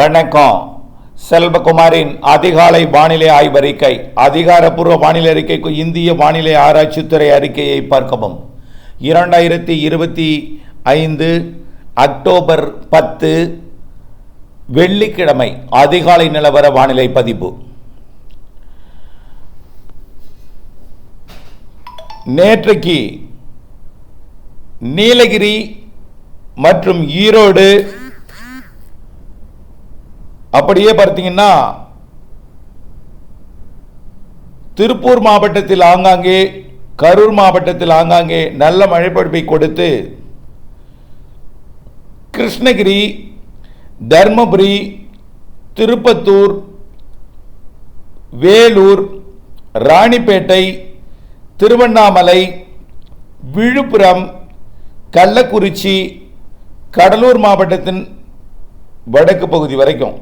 வணக்கம். செல்வகுமாரின் அதிகாலை வானிலை ஆய்வறிக்கை அதிகாரப்பூர்வ வானிலை அறிக்கைக்கு இந்திய வானிலை ஆராய்ச்சித்துறை அறிக்கையை பார்க்கவும். இரண்டாயிரத்தி இருபத்தி ஐந்து அக்டோபர் பத்து வெள்ளிக்கிழமை அதிகாலை நிலவர வானிலை பதிப்பு. நேற்றைக்கு நீலகிரி மற்றும் ஈரோடு அப்படியே பார்த்தீங்கன்னா திருப்பூர் மாவட்டத்தில் ஆங்காங்கே கரூர் மாவட்டத்தில் ஆங்காங்கே நல்ல மழைப்பொழிப்பை கொடுத்து கிருஷ்ணகிரி தர்மபுரி திருப்பத்தூர் வேலூர் ராணிப்பேட்டை திருவண்ணாமலை விழுப்புரம் கள்ளக்குறிச்சி கடலூர் மாவட்டத்தின் வடக்கு பகுதி வரைக்கும்.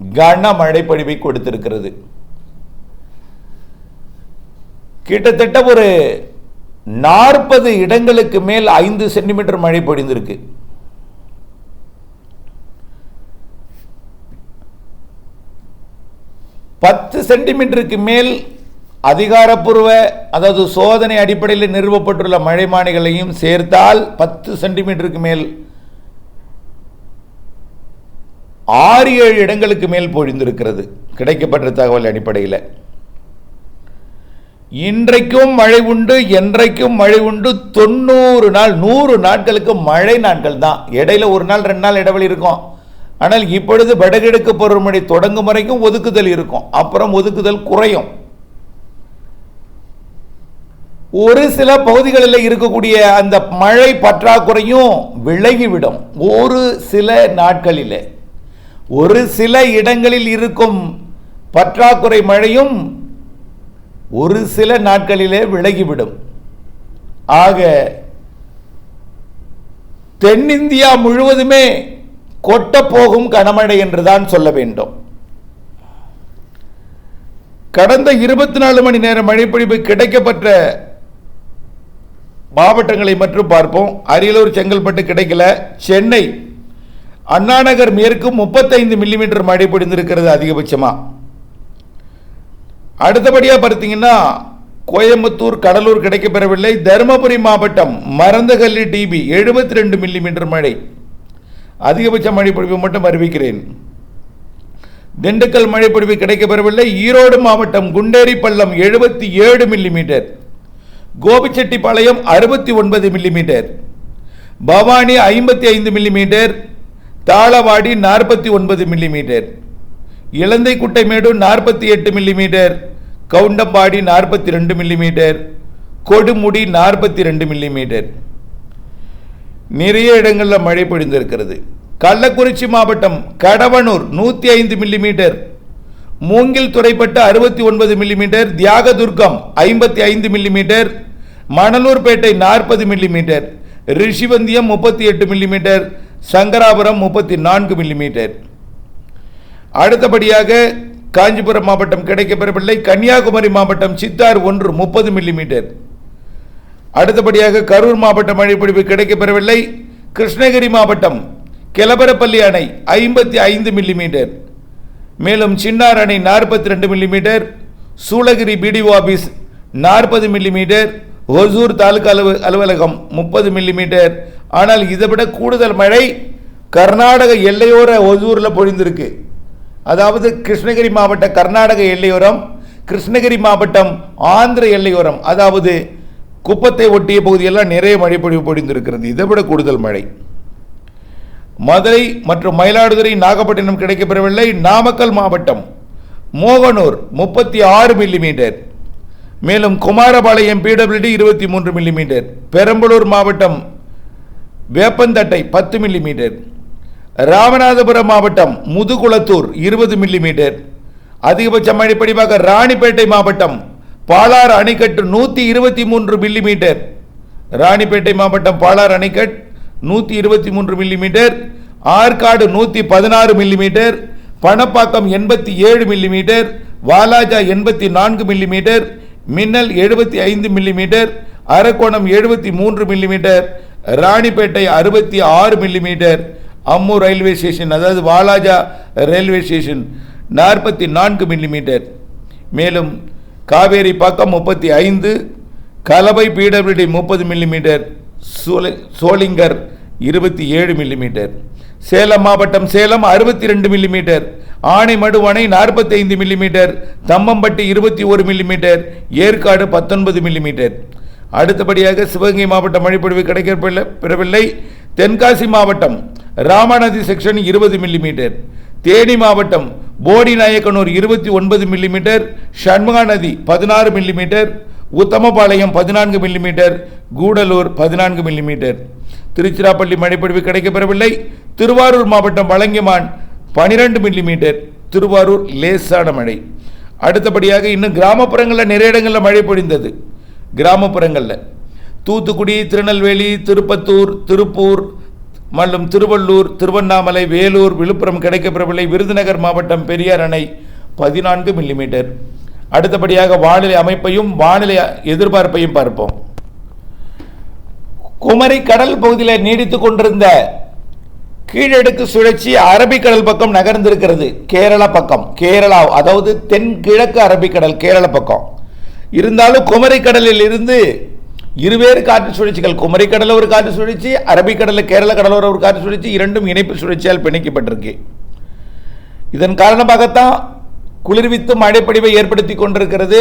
கனமழை பொழிவை கொடுத்திருக்கிறது. கிட்டத்தட்ட ஒரு நாற்பது இடங்களுக்கு மேல் ஐந்து சென்டிமீட்டர் மழை பொழிந்திருக்கு. பத்து சென்டிமீட்டருக்கு மேல் அதிகாரப்பூர்வ அதாவது சோதனை அடிப்படையில் நிறுவப்பட்டுள்ள மழைமானிகளையும் சேர்த்தால் பத்து சென்டிமீட்டருக்கு மேல் ஆறு ஏழு இடங்களுக்கு மேல் பொழிந்திருக்கிறது. கிடைக்கப்பட்ட தகவல் அடிப்படையில். இன்றைக்கும் மழை உண்டு என்றைக்கும் மழை உண்டு. தொண்ணூறு நாள் நூறு நாட்களுக்கு மழை நாட்கள் தான். இடையில ஒரு நாள் ரெண்டு நாள் இடைவெளி இருக்கும். ஆனால் இப்பொழுது வடகிழக்கு பருவமழை தொடங்கும் வரைக்கும் ஒதுக்குதல் இருக்கும். அப்புறம் ஒதுக்குதல் குறையும். ஒரு சில பகுதிகளில் இருக்கக்கூடிய அந்த மழை பற்றாக்குறையும் விலகிவிடும். ஒரு சில நாட்களிலே. ஒரு சில இடங்களில் இருக்கும் பற்றாக்குறை மழையும் ஒரு சில நாட்களிலே விலகிவிடும். ஆக தென்னிந்தியா முழுவதுமே கொட்ட போகும் கனமழை என்றுதான் சொல்ல வேண்டும். கடந்த இருபத்தி நாலு மணி நேர மழைப்பொழிவு கிடைக்கப்பட்ட மாவட்டங்களை மட்டும் பார்ப்போம். அரியலூர் செங்கல்பட்டு கிடைக்கல. சென்னை அண்ணாநகர் மேற்கு முப்பத்தைந்து மில்லிமீட்டர் மழை பொழிந்திருக்கிறது அதிகபட்சமாக அடுத்தபடியாக பார்த்தீங்கன்னா கோயம்புத்தூர் கடலூர் கிடைக்கப்பெறவில்லை. தருமபுரி மாவட்டம் மறந்தகல்லி டிபி எழுபத்தி ரெண்டு மில்லிமீட்டர் மழை. அதிகபட்ச மழை பொழிவு மட்டும் அறிவிக்கிறேன். திண்டுக்கல் மழை பொழிவு கிடைக்கப்பெறவில்லை. ஈரோடு மாவட்டம் குண்டேரி பள்ளம் எழுபத்தி ஏழு மில்லிமீட்டர் கோபிச்செட்டிப்பாளையம் அறுபத்தி ஒன்பது மில்லிமீட்டர் பவானி ஐம்பத்தி ஐந்து மில்லிமீட்டர் தாளவாடி நாற்பத்தி ஒன்பது மில்லிமீட்டர் இலந்தை குட்டைமேடு நாற்பத்தி எட்டு மில்லிமீட்டர் கவுண்டம்பாடி நாற்பத்தி ரெண்டு மில்லிமீட்டர் கொடுமுடி நாற்பத்தி ரெண்டு மில்லிமீட்டர் நிறைய இடங்களில் மழை பொழிந்திருக்கிறது. கள்ளக்குறிச்சி மாவட்டம் கடவனூர் நூற்றி ஐந்து மில்லிமீட்டர் மூங்கில் துறைப்பட்டு அறுபத்தி ஒன்பது மில்லிமீட்டர் தியாகதுர்கம் ஐம்பத்தி ஐந்து மில்லிமீட்டர் மணலூர்பேட்டை நாற்பது மில்லிமீட்டர் ரிஷிவந்தியம் முப்பத்தி எட்டு மில்லிமீட்டர் சங்கராபுரம் முப்பத்தி நான்கு மில்லிமீட்டர் அடுத்தபடியாக காஞ்சிபுரம் மாவட்டம் கிடைக்கப்பெறவில்லை. கன்னியாகுமரி மாவட்டம் சித்தார் ஒன்று முப்பது மில்லிமீட்டர் அடுத்தபடியாக கரூர் மாவட்ட மழைப்பொழிவு கிடைக்கப்பெறவில்லை. கிருஷ்ணகிரி மாவட்டம் கிளபரப்பள்ளி அணை ஐம்பத்தி ஐந்து மில்லிமீட்டர் மேலும் சின்னார் அணை நாற்பத்தி ரெண்டு மில்லிமீட்டர் சூளகிரி பிடிஓ ஆபீஸ் நாற்பது மில்லிமீட்டர் ஒசூர் தாலுகா அலுவலகம் முப்பது மில்லிமீட்டர் ஆனால் இதை விட கூடுதல் மழை கர்நாடக எல்லையோர ஒசூரில் பொழிந்திருக்கு. அதாவது கிருஷ்ணகிரி மாவட்ட கர்நாடக எல்லையோரம் கிருஷ்ணகிரி மாவட்டம் ஆந்திர எல்லையோரம் அதாவது குப்பத்தை ஒட்டிய பகுதியெல்லாம் நிறைய மழை பொழிவு பொழிந்திருக்கிறது. இதை விட கூடுதல் மழை. மதுரை மற்றும் மயிலாடுதுறை நாகப்பட்டினம் கிடைக்கப்பெறவில்லை. நாமக்கல் மாவட்டம் மோகனூர் முப்பத்தி ஆறு மில்லிமீட்டர் மேலும் குமாரபாளையம் பிடபிள்யூடி இருபத்தி மூன்று மில்லிமீட்டர் பெரம்பலூர் மாவட்டம் வேப்பந்தட்டை பத்து மில்லிமீட்டர் ராமநாதபுரம் மாவட்டம் முதுகுளத்தூர் இருபது மில்லிமீட்டர் அதிகபட்ச மழை படிவாக ராணிப்பேட்டை மாவட்டம் பாலாறு அணைக்கட்டு நூற்றி இருபத்தி மூன்று மில்லிமீட்டர் ராணிப்பேட்டை மாவட்டம் பாலாறு அணைக்கட் நூற்றி இருபத்தி மூன்று மில்லிமீட்டர் ஆற்காடு நூற்றி பதினாறு மில்லிமீட்டர் பணப்பாக்கம் எண்பத்தி ஏழு மில்லிமீட்டர் வாலாஜா எண்பத்தி நான்கு மில்லிமீட்டர் மின்னல் எழுபத்தி ஐந்து மில்லிமீட்டர் அரக்கோணம் எழுபத்தி மூன்று மில்லிமீட்டர் ராணிப்பேட்டை அறுபத்தி ஆறு மில்லிமீட்டர் அம்மு ரயில்வே ஸ்டேஷன் அதாவது வாலாஜா ரயில்வே ஸ்டேஷன் நாற்பத்தி நான்கு மில்லிமீட்டர் மேலும் காவேரி பக்கம் முப்பத்தி ஐந்து கலவை பிடபிள்யூடி முப்பது மில்லிமீட்டர் சோலை சோளிங்கர் இருபத்தி ஏழு மில்லிமீட்டர் சேலம் மாவட்டம் சேலம் அறுபத்தி ரெண்டு மில்லிமீட்டர் ஆனைமடு அணை நாற்பத்தைந்து மில்லிமீட்டர் தம்மம்பட்டி இருபத்தி ஒரு மில்லிமீட்டர் ஏற்காடு பத்தொன்பது மில்லிமீட்டர் அடுத்தபடியாக சிவகங்கை மாவட்டம் மழைப்பொழிவு கிடைக்கப்பெற பெறவில்லை. தென்காசி மாவட்டம் ராமநாதி செக்ஷன் இருபது மில்லிமீட்டர் தேனி மாவட்டம் போடி நாயக்கனூர் இருபத்தி ஒன்பது மில்லிமீட்டர் ஷண்முகா நதி பதினாறு மில்லிமீட்டர் உத்தமபாளையம் பதினான்கு மில்லிமீட்டர் கூடலூர் பதினான்கு மில்லிமீட்டர் திருச்சிராப்பள்ளி மழைப்பொழிவு கிடைக்கப்பெறவில்லை. திருவாரூர் மாவட்டம் வலங்கிமான் பனிரெண்டு மில்லிமீட்டர் திருவாரூர் லேசான மழை. அடுத்தபடியாக இன்னும் கிராமப்புறங்களில் நிறைய இடங்களில் மழை பொழிந்தது. கிராமப்புறங்களில். தூத்துக்குடி திருநெல்வேலி திருப்பத்தூர் திருப்பூர் மற்றும் திருவள்ளூர் திருவண்ணாமலை வேலூர் விழுப்புரம் கிடைக்கப்பெறவில்லை. விருதுநகர் மாவட்டம் பெரியார் அணை பதினான்கு மில்லிமீட்டர் அடுத்தபடியாக வானிலை அமைப்பையும் வானிலை எதிர்பார்ப்பையும் பார்ப்போம். குமரி கடல் பகுதியில் நீடித்துக் கொண்டிருந்த கீழடுக்கு சுழற்சி அரபிக்கடல் பக்கம் நகர்ந்திருக்கிறது. கேரளா பக்கம் கேரளா அதாவது தென்கிழக்கு அரபிக்கடல் கேரள பக்கம். இருந்தாலும் குமரி கடலில் இருந்து இருவேறு காற்று சுழற்சிகள் குமரி ஒரு காற்று சுழற்சி அரபிக்கடலில் கேரள கடலோர ஒரு காற்று சுழற்சி இரண்டும் இணைப்பு சுழற்சியால் பிணைக்கப்பட்டிருக்கு. இதன் காரணமாகத்தான் குளிர்வித்து மழைப்படிவை ஏற்படுத்தி கொண்டிருக்கிறது.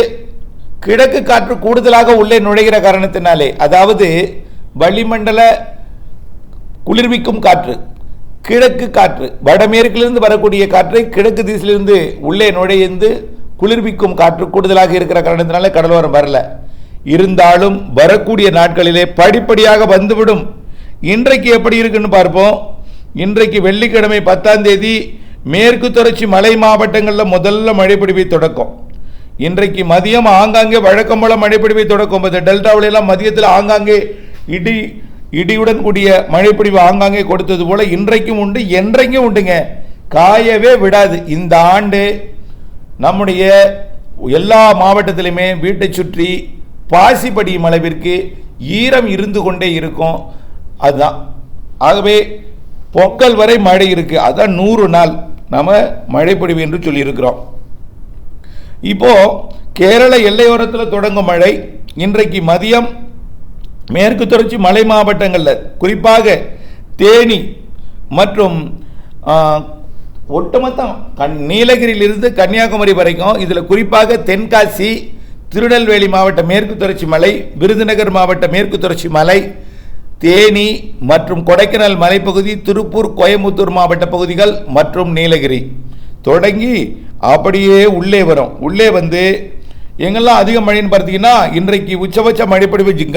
கிழக்கு காற்று கூடுதலாக உள்ளே நுழைகிற காரணத்தினாலே அதாவது வளிமண்டல குளிர்விக்கும் காற்று கிழக்கு காற்று வடமேற்கிலிருந்து வரக்கூடிய காற்றை கிழக்கு திசையிலிருந்து உள்ளே நுழைந்து குளிர்விக்கும் காற்று கூடுதலாக இருக்கிற காரணத்தினால கடலோரம் வரல. இருந்தாலும் வரக்கூடிய நாட்களிலே படிப்படியாக வந்துவிடும். இன்றைக்கு எப்படி இருக்குன்னு பார்ப்போம். இன்றைக்கு வெள்ளிக்கிழமை பத்தாம் தேதி மேற்கு தொடர்ச்சி மலை மாவட்டங்களில் முதல்ல மழைப்பிடிவை தொடக்கம். இன்றைக்கு மதியம் ஆங்காங்கே வழக்கம் போல மழைப்பிடிவை தொடக்கும். இந்த டெல்டாவிலெல்லாம் மதியத்தில் ஆங்காங்கே இடி இடியுடன் கூடிய மழைப்பிடிவு ஆங்காங்கே கொடுத்தது போல இன்றைக்கும் உண்டு என்றைக்கும் உண்டுங்க. காயவே விடாது. இந்த ஆண்டு நம்முடைய எல்லா மாவட்டத்திலுமே வீட்டை சுற்றி பாசி படியும் அளவிற்கு ஈரம் இருந்து கொண்டே இருக்கும். அதுதான். ஆகவே பொங்கல் வரை மழை இருக்குது அதான் நூறு நாள் நம்ம மழைப்பொழிவு என்று சொல்லியிருக்கிறோம். இப்போது கேரள எல்லையோரத்தில் தொடங்கும் மழை இன்றைக்கு மதியம் மேற்கு தொடர்ச்சி மலை மாவட்டங்களில் குறிப்பாக தேனி மற்றும் ஒட்டுமொத்தம் கண் நீலகிரியிலிருந்து கன்னியாகுமரி வரைக்கும் இதில் குறிப்பாக தென்காசி திருநெல்வேலி மாவட்ட மேற்கு தொடர்ச்சி மலை விருதுநகர் மாவட்ட மேற்கு தொடர்ச்சி மலை தேனி மற்றும் கொடைக்கானல் மலைப்பகுதி திருப்பூர் கோயம்புத்தூர் மாவட்ட பகுதிகள் மற்றும் நீலகிரி. தொடங்கி அப்படியே உள்ளே வரும். உள்ளே வந்து எங்கெல்லாம் அதிக மழைன்னு பார்த்தீங்கன்னா இன்றைக்கு உச்சபட்ச மழைப்பொழிவு ஜி-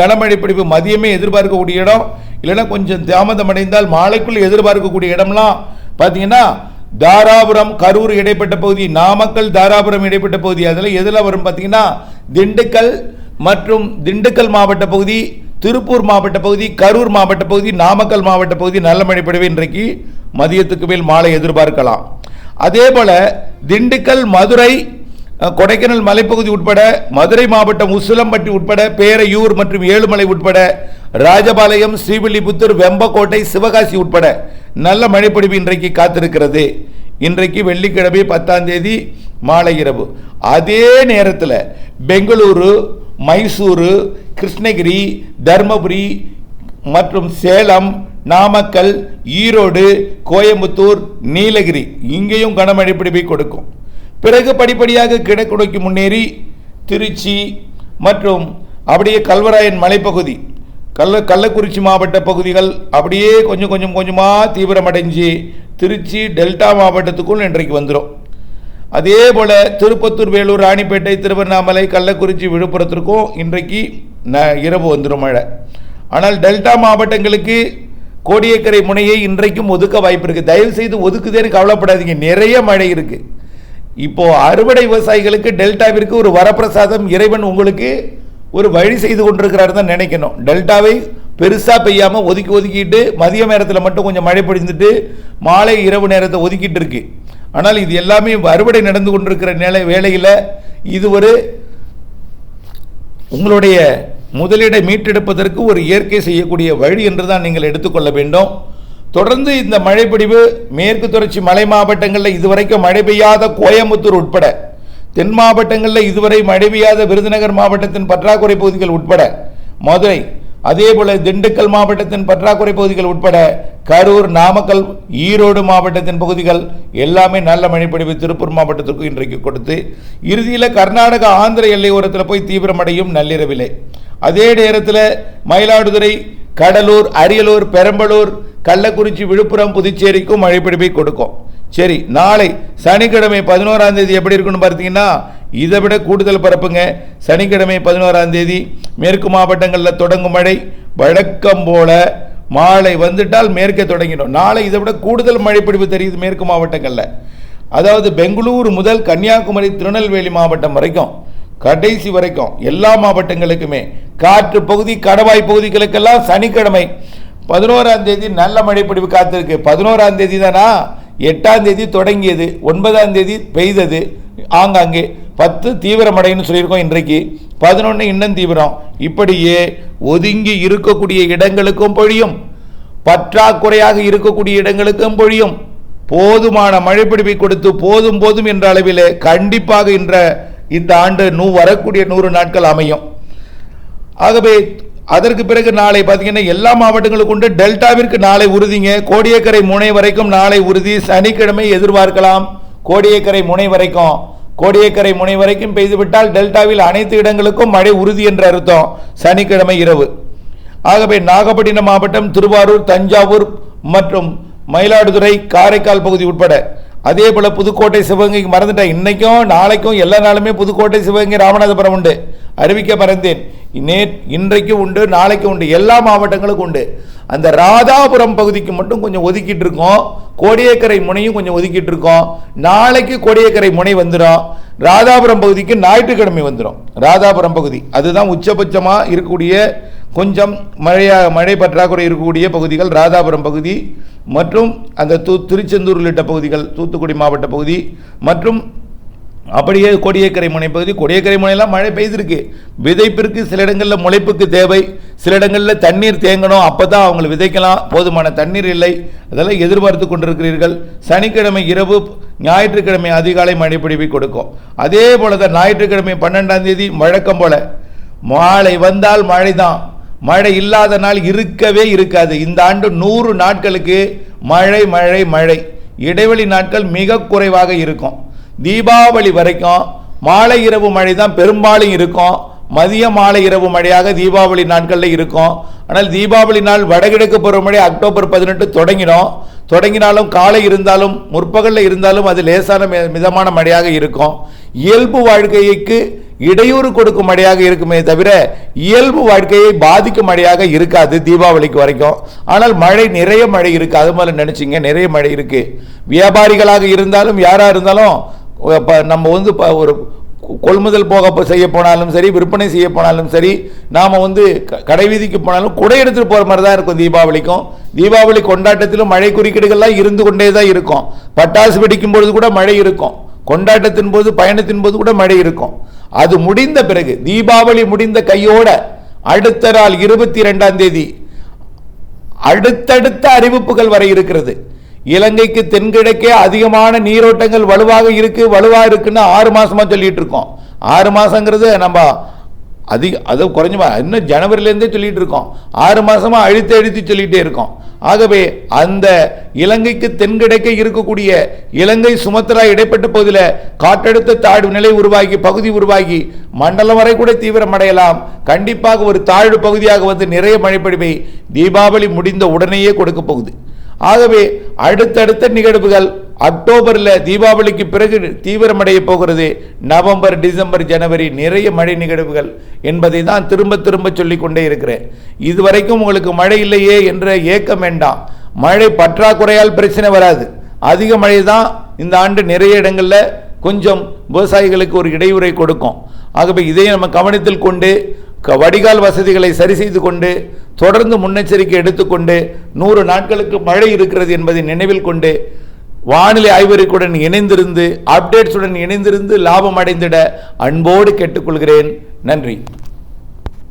மதியமே எதிர்பார்க்கக்கூடிய இடம். இல்லைன்னா கொஞ்சம் தாமதம் அடைந்தால் மாலைக்குள் எதிர்பார்க்கக்கூடிய இடம்லாம் பார்த்தீங்கன்னா தாராபுரம் கரூர் இடைப்பட்ட பகுதி நாமக்கல் தாராபுரம் இடைப்பட்ட பகுதி. அதில் எதில் வரும் பார்த்தீங்கன்னா திண்டுக்கல் மற்றும் திண்டுக்கல் மாவட்ட பகுதி திருப்பூர் மாவட்ட பகுதி கரூர் மாவட்ட பகுதி நாமக்கல் மாவட்ட பகுதி நல்ல மழைப்பொழிவு இன்றைக்கு மதியத்துக்கு மேல் மாலை எதிர்பார்க்கலாம். அதே போல திண்டுக்கல் மதுரை கொடைக்கானல் மலைப்பகுதி உட்பட மதுரை மாவட்டம் உசிலம்பட்டி உட்பட பேரையூர் மற்றும் ஏழுமலை உட்பட ராஜபாளையம் ஸ்ரீவில்லிபுத்தூர் வெம்பக்கோட்டை சிவகாசி உட்பட நல்ல மழைப்பொழிவு இன்றைக்கு காத்திருக்கிறது. இன்றைக்கு வெள்ளிக்கிழமை பத்தாம் தேதி மாலை இரவு. அதே நேரத்தில் பெங்களூரு மைசூரு கிருஷ்ணகிரி தர்மபுரி மற்றும் சேலம் நாமக்கல் ஈரோடு கோயம்புத்தூர் நீலகிரி இங்கேயும் கனமழை பிடிப்பை கொடுக்கும். பிறகு படிப்படியாக கிழக்கு முன்னேறி திருச்சி மற்றும் அப்படியே கல்வராயன் மலைப்பகுதி கள்ள கள்ளக்குறிச்சி மாவட்ட பகுதிகள் அப்படியே கொஞ்சம் கொஞ்சம் கொஞ்சமாக தீவிரமடைஞ்சு திருச்சி டெல்டா மாவட்டத்துக்குள் இன்றைக்கு வந்துடும் அதே போல் திருப்பத்தூர் வேலூர் ராணிப்பேட்டை திருவண்ணாமலை கள்ளக்குறிச்சி விழுப்புரத்திற்கும் இன்றைக்கு ந இரவு வந்துடும் மழை. ஆனால் டெல்டா மாவட்டங்களுக்கு கோடியக்கரை முனையை இன்றைக்கும் ஒதுக்க வாய்ப்பு இருக்குது தயவு செய்து ஒதுக்குதேன்னு கவலைப்படாதீங்க. நிறைய மழை இருக்குது இப்போ அறுவடை விவசாயிகளுக்கு டெல்டாவிற்கு ஒரு வரப்பிரசாதம் இறைவன் உங்களுக்கு ஒரு வழி செய்து கொண்டிருக்கிறாரு தான் நினைக்கணும். டெல்டாவை பெருசாக பெய்யாமல் ஒதுக்கி ஒதுக்கிட்டு மதிய நேரத்தில் மட்டும் கொஞ்சம் மழை பொழிந்துட்டு மாலை இரவு நேரத்தை ஒதுக்கிட்டு இருக்கு. ஆனால் இது எல்லாமே அறுவடை நடந்து கொண்டிருக்கிற நிலை வேலையில் இது ஒரு உங்களுடைய முதலீடை மீட்டெடுப்பதற்கு ஒரு இயற்கை செய்யக்கூடிய வழி என்று தான் நீங்கள் எடுத்துக்கொள்ள வேண்டும். தொடர்ந்து இந்த மழைப்பிடிவு மேற்கு தொடர்ச்சி மலை மாவட்டங்களில் இதுவரைக்கும் மழை பெய்யாத கோயம்புத்தூர் உட்பட தென் மாவட்டங்களில் இதுவரை மழை பெய்யாத விருதுநகர் மாவட்டத்தின் பற்றாக்குறை பகுதிகள் உட்பட மதுரை அதேபோல திண்டுக்கல் மாவட்டத்தின் பற்றாக்குறை பகுதிகள் உட்பட கரூர் நாமக்கல் ஈரோடு மாவட்டத்தின் பகுதிகள் எல்லாமே நல்ல மழைப்பொழிவு திருப்பூர் மாவட்டத்திற்கு இன்றைக்கு கொடுத்து இறுதியில் கர்நாடகா ஆந்திர எல்லையோரத்தில் போய் தீவிரமடையும் நள்ளிரவிலே. அதே நேரத்தில் மயிலாடுதுறை கடலூர் அரியலூர் பெரம்பலூர் கள்ளக்குறிச்சி விழுப்புரம் புதுச்சேரிக்கும் மழைப்பிடிப்பை கொடுக்கும். சரி நாளை சனிக்கிழமை பதினோராம் தேதி எப்படி இருக்குன்னு பார்த்தீங்கன்னா இதை விட கூடுதல் பரப்புங்க. சனிக்கிழமை பதினோராம் தேதி மேற்கு மாவட்டங்களில் தொடங்கும் மழை. வழக்கம் போல மாலை வந்துட்டால் மேற்கே தொடங்கிடும். நாளை இதை விட கூடுதல் மழைப்பிடிப்பு தெரியுது மேற்கு மாவட்டங்களில். அதாவது பெங்களூர் முதல் கன்னியாகுமரி திருநெல்வேலி மாவட்டம் வரைக்கும். கடைசி வரைக்கும் எல்லா மாவட்டங்களுக்குமே காற்று பகுதி கடவாய் பகுதிகளுக்கெல்லாம் சனிக்கிழமை. பதினோராம் தேதி நல்ல மழைப்பிடிப்பு காத்திருக்கு. பதினோராம் தேதி தானா? எட்டாம் தேதி தொடங்கியது. ஒன்பதாம் தேதி பெய்தது. ஆங்காங்கே பத்து தீவிரமடைன்னு சொல்லியிருக்கோம் இன்றைக்கு. பதினொன்று இன்னும் தீவிரம். இப்படியே ஒதுங்கி இருக்கக்கூடிய இடங்களுக்கும் பொழியும். பற்றாக்குறையாக இருக்கக்கூடிய இடங்களுக்கும் பொழியும். போதுமான மழைப்பிடிப்பை கொடுத்து போதும் போதும் என்ற அளவிலே கண்டிப்பாக இன்ற இந்த ஆண்டு நூ வரக்கூடிய நூறு நாட்கள் அமையும். ஆகவே அதற்கு பிறகு நாளை பார்த்தீங்கன்னா எல்லா மாவட்டங்களுக்கும் உண்டு. டெல்டாவிற்கு நாளை உறுதிங்க. கோடியக்கரை முனை வரைக்கும் நாளை உறுதி. சனிக்கிழமை எதிர்பார்க்கலாம். கோடியக்கரை முனை வரைக்கும். கோடியக்கரை முனை வரைக்கும் பெய்துவிட்டால் டெல்டாவில் அனைத்து இடங்களுக்கும் மழை உறுதி என்ற அர்த்தம். சனிக்கிழமை இரவு. ஆகவே நாகப்பட்டினம் மாவட்டம் திருவாரூர் தஞ்சாவூர் மற்றும் மயிலாடுதுறை காரைக்கால் பகுதி உட்பட அதே போல் புதுக்கோட்டை சிவகங்கைக்கு மறந்துட்டேன். இன்றைக்கும் நாளைக்கும் எல்லா நாளுமே புதுக்கோட்டை சிவகங்கை ராமநாதபுரம் உண்டு. அறிவிக்க மறந்தேன். நே இன்றைக்கும் உண்டு நாளைக்கும் உண்டு. எல்லா மாவட்டங்களுக்கும் உண்டு. அந்த ராதாபுரம் பகுதிக்கு மட்டும் கொஞ்சம் ஒதுக்கிட்டு இருக்கோம். கோடியக்கரை முனையும் கொஞ்சம் ஒதுக்கிட்டு இருக்கோம். நாளைக்கு கோடியக்கரை முனை வந்துடும். ராதாபுரம் பகுதிக்கு ஞாயிற்றுக்கிழமை வந்துடும். ராதாபுரம் பகுதி. அதுதான் உச்சபட்சமாக இருக்கக்கூடிய கொஞ்சம் மழையாக மழை பற்றாக்குறை இருக்கக்கூடிய பகுதிகள் ராதாபுரம் பகுதி மற்றும் அந்த தூ திருச்செந்தூர் உள்ளிட்ட பகுதிகள் தூத்துக்குடி மாவட்ட பகுதி மற்றும் அப்படியே கொடியக்கரை முனை பகுதி. கொடியக்கரை முனையெல்லாம் மழை பெய்திருக்கு. விதைப்பிற்கு சில இடங்களில் முளைப்புக்கு தேவை. சில இடங்களில் தண்ணீர் தேங்கணும். அப்போ தான் அவங்களை விதைக்கலாம். போதுமான தண்ணீர் இல்லை. அதெல்லாம் எதிர்பார்த்து கொண்டிருக்கிறீர்கள். சனிக்கிழமை இரவு ஞாயிற்றுக்கிழமை அதிகாலை மழை பொழிவை கொடுக்கும். அதே போல தான் ஞாயிற்றுக்கிழமை பன்னெண்டாம் தேதி வழக்கம் போல மாலை வந்தால் மழை தான் மழை இல்லாத நாள் இருக்கவே இருக்காது. இந்த ஆண்டு நூறு நாட்களுக்கு மழை மழை மழை. இடைவெளி நாட்கள் மிக குறைவாக இருக்கும். தீபாவளி வரைக்கும் மாலை இரவு மழை தான் பெரும்பாலும் இருக்கும். மதிய மாலை இரவு மழையாக தீபாவளி நாட்களில் இருக்கும். ஆனால் தீபாவளி நாள் வடகிழக்கு பருவமழை அக்டோபர் பதினெட்டு தொடங்கிடும். தொடங்கினாலும் காலை இருந்தாலும் முற்பகலில் இருந்தாலும் அது லேசான மி- மிதமான மழையாக இருக்கும். இயல்பு வாழ்க்கைக்கு இடையூறு கொடுக்கும் மழையாக இருக்குமே தவிர இயல்பு வாழ்க்கையை பாதிக்கும் மழையாக இருக்காது தீபாவளிக்கு வரைக்கும். ஆனால் மழை நிறைய மழை இருக்கு. அது மாதிரி நினைச்சிங்க நிறைய மழை இருக்கு. வியாபாரிகளாக இருந்தாலும் யாரா இருந்தாலும் நம்ம வந்து ஒரு கொள்முதல் போக செய்ய போனாலும் சரி விற்பனை செய்ய போனாலும் சரி நாம் வந்து க- கடை வீதிக்கு போனாலும் குடை எடுத்துகிட்டு போகிற மாதிரி தான் இருக்கும் தீபாவளிக்கும். தீபாவளி கொண்டாட்டத்திலும் மழை குறுக்கீடுகள்லாம் இருந்து கொண்டே தான் இருக்கும். பட்டாசு வெடிக்கும் பொழுது கூட மழை இருக்கும். கொண்டாட்டத்தின் போது பயணத்தின் போது கூட மழை இருக்கும். அது முடிந்த பிறகு தீபாவளி முடிந்த கையோட அடுத்த நாள் இருபத்தி ரெண்டாம் தேதி அடுத்தடுத்த அறிவிப்புகள் வர இருக்கிறது. இலங்கைக்கு தென்கிழக்கே அதிகமான நீரோட்டங்கள் வலுவாக இருக்கு வலுவாக இருக்குன்னு ஆறு மாசமா சொல்லிட்டு இருக்கோம். ஆறு மாசங்கிறது நம்ம அதிக அது குறைஞ்சமா இன்னும் ஜனவரிலேருந்தே சொல்லிட்டு இருக்கோம். ஆறு மாசமா அழுத்தி அழுத்தி சொல்லிட்டே இருக்கோம். ஆகவே அந்த இலங்கைக்கு தென்கிடைக்க இருக்கக்கூடிய இலங்கை சுமத்ரா இடைப்பட்ட பகுதியில் காற்றழுத்த தாழ்வு நிலை உருவாகி பகுதி உருவாகி மண்டலம் வரை கூட தீவிரமடையலாம் கண்டிப்பாக ஒரு தாழ்வு பகுதியாக வந்து நிறைய மழைப்பொழிவை தீபாவளி முடிந்த உடனேயே கொடுக்க போகுது. ஆகவே அடுத்தடுத்த நிகழ்வுகள் அக்டோபரில் தீபாவளிக்கு பிறகு தீவிரமடைய போகிறது. நவம்பர் டிசம்பர் ஜனவரி நிறைய மழை நிகழ்வுகள் என்பதை தான் திரும்ப திரும்ப சொல்லி கொண்டே இருக்கிறேன். இதுவரைக்கும் உங்களுக்கு மழை இல்லையே என்ற ஏக்கம் வேண்டாம். மழை பற்றாக்குறையால் பிரச்சனை வராது. அதிக மழை தான் இந்த ஆண்டு நிறைய இடங்களில் கொஞ்சம் விவசாயிகளுக்கு ஒரு இடையூறை கொடுக்கும். ஆகவே இதை நம்ம கவனத்தில் கொண்டு வடிகால் வசதிகளை சரி செய்து கொண்டு தொடர்ந்து முன்னெச்சரிக்கை எடுத்துக்கொண்டு நூறு நாட்களுக்கு மழை இருக்கிறது என்பதை நினைவில் கொண்டு வானிலை ஆய்வறிக்கையுடன் இணைந்திருந்து அப்டேட்ஸுடன் இணைந்திருந்து லாபம் அடைந்திட அன்போடு கேட்டுக்கொள்கிறேன். நன்றி.